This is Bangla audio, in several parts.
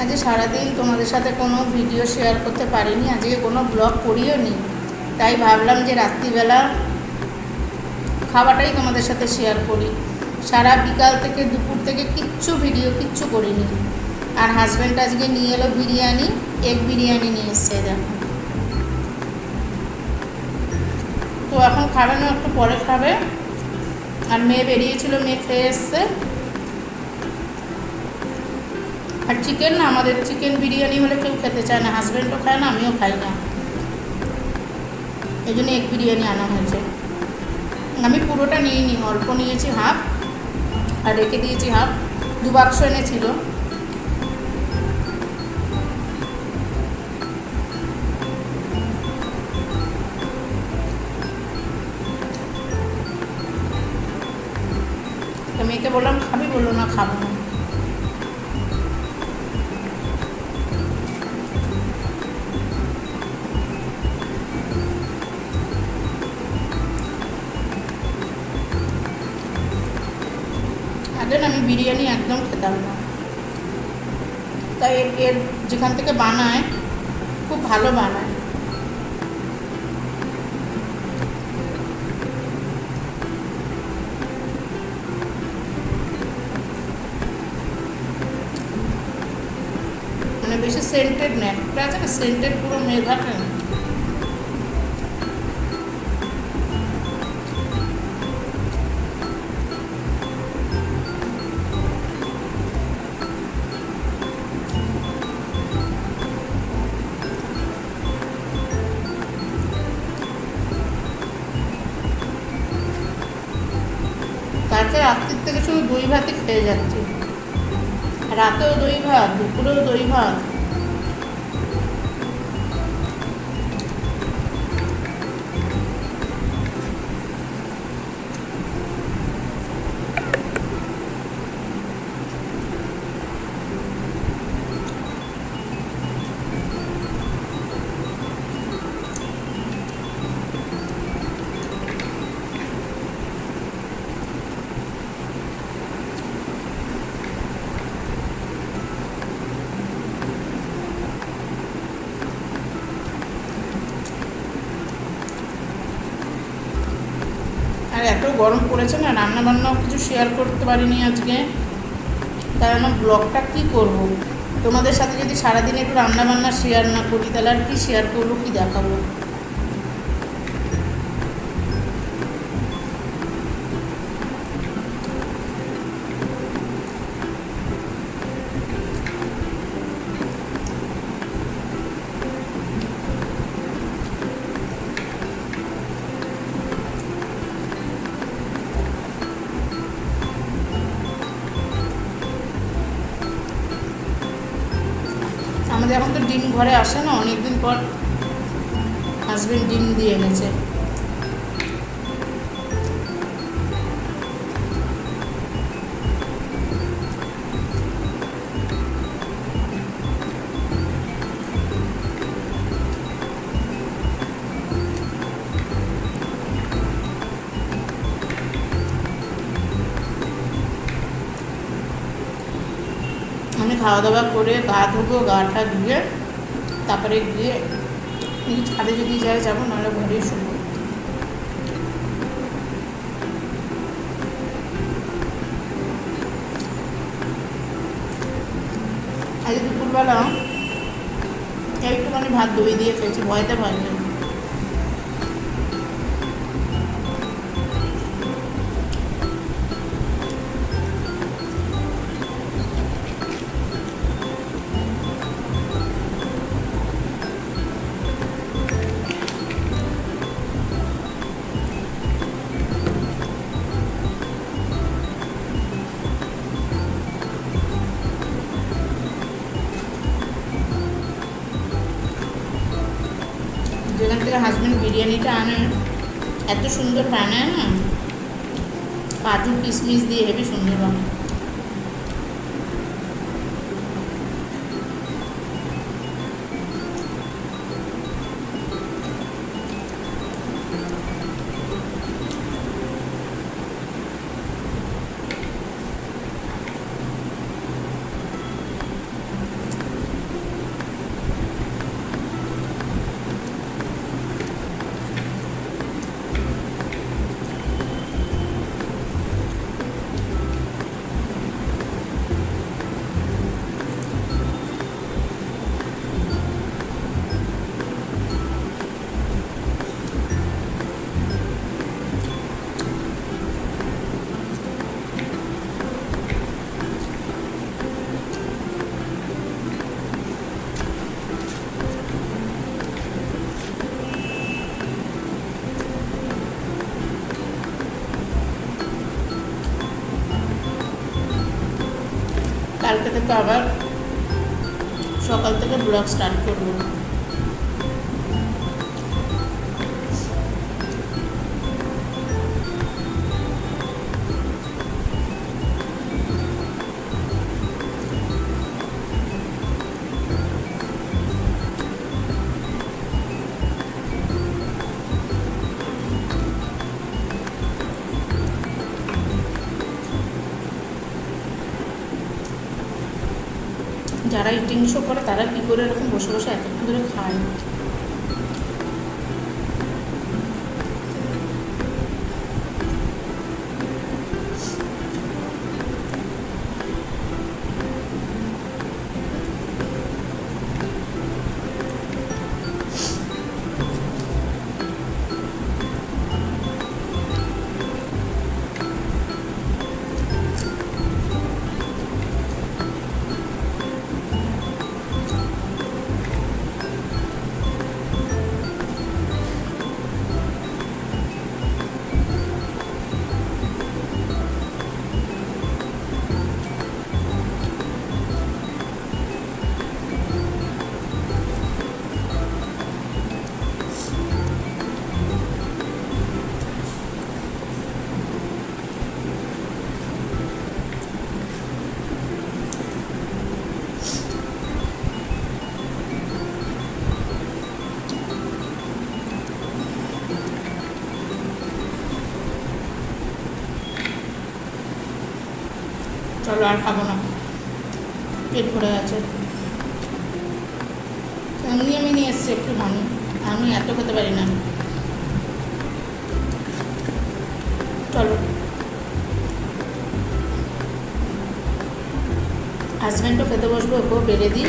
আজকে সারাদিন তোমাদের সাথে কোনো ভিডিও শেয়ার করতে পারিনি, আজকে কোনো ব্লগ করিও নি। তাই ভাবলাম যে রাত্রিবেলা খাওয়াটাই তোমাদের সাথে শেয়ার করি। সারা বিকাল থেকে দুপুর থেকে কিচ্ছু ভিডিও কিচ্ছু করিনি। আর হাজব্যান্ড আজকে নিয়ে এলো বিরিয়ানি এগ বিরিয়ানি নিয়ে এসছে তো এখন খাবে না, একটু পরে খাবে। আর মেয়ে বেরিয়েছিল, মেয়ে খেয়ে এসছে। আর চিকেন না, আমাদের চিকেন বিরিয়ানি হলে কেউ খেতে চায় না হাজব্যান্ডও খায় না, আমিও খাই না। এই জন্য এগ বিরিয়ানি আনা হয়েছে। আমি পুরোটা নিইনি, অল্প নিয়েছি হাফ আর রেখে দিয়েছি হাফ দু বাক্স এনেছিল। মেয়েকে বললাম, খাবি? বলল, না, খাব না। আগে না আমি বিরিয়ানি একদম খেতাম না তাই এর এর যেখান থেকে বানায় খুব ভালো বানায় মানে বেশি সেন্টেড না একটা আছে না সেন্টেড পুরো মেঘাটা না থেকে শুধু দই ভাতই খেয়ে যাচ্ছি। রাতেও দই ভাত দুপুরেও দই ভাত। আর এত গরম পড়েছে না রান্না বান্নাও কিছু শেয়ার করতে পারিনি আজকে তাই আমার ব্লগটা কী করব। তোমাদের সাথে যদি সারাদিন একটু রান্না বান্না শেয়ার না করি, তাহলে আর কি শেয়ার করব, কি দেখাবো আমাদের এখন তো ডিম ঘরে আসে না অনেকদিন পর হাজবেন্ড ডিম দিয়ে এনেছে। খাওয়া দাওয়া করে গা ধোবো, গাটা ধুয়ে তারপরে গিয়ে ছাদে যদি যায় যাব, নাহলে ঘরেই শুনব আজ দুপুরবেলা একটুখানি ভাত দই দিয়ে খেয়েছি, ভয়তে ভয় নেই থেকে হাজব্যান্ড বিরিয়ানিটা আনে। এত সুন্দর বানায় না? কাজু কিশমিশ দিয়ে হেবি সুন্দর বানায়। থেকে আবার সকাল থেকে ব্লগ স্টার্ট করব। যারা ইটিং শো করে তারা কী করে এরকম বসে বসে এতক্ষণ ধরে খায়? চলো আর খাব না। পেট ভরে আছে এমনি আমি নিয়ে এসছি একটু খানি আমি এত খেতে পারি না। চলো। হাজব্যান্ডও খেতে বসবো, ওকেও বেড়ে দিই।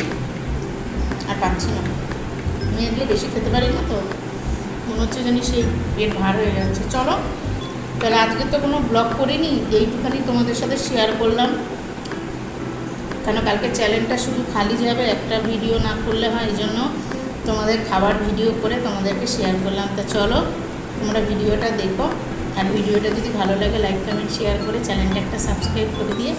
আর পাচ্ছি না। আমি এগুলো বেশি খেতে পারি না তো। মনে হচ্ছে জানি সেই পেট ভার হয়ে যাচ্ছে। চলো। তাহলে আজকে তো কোনো ব্লগ করিনি, এইটুখানি তোমাদের সাথে শেয়ার করলাম। কেন কালকে চ্যানেলটা শুধু খালি যাবে, একটা ভিডিও না করলে হয়, এই জন্য তোমাদের খাবার ভিডিও করে তোমাদেরকে শেয়ার করলাম। তা চলো, তোমরা ভিডিওটা দেখো। আর ভিডিওটা যদি ভালো লাগে লাইক কমেন্ট শেয়ার করে চ্যানেলটা একটা সাবস্ক্রাইব করে দিয়ে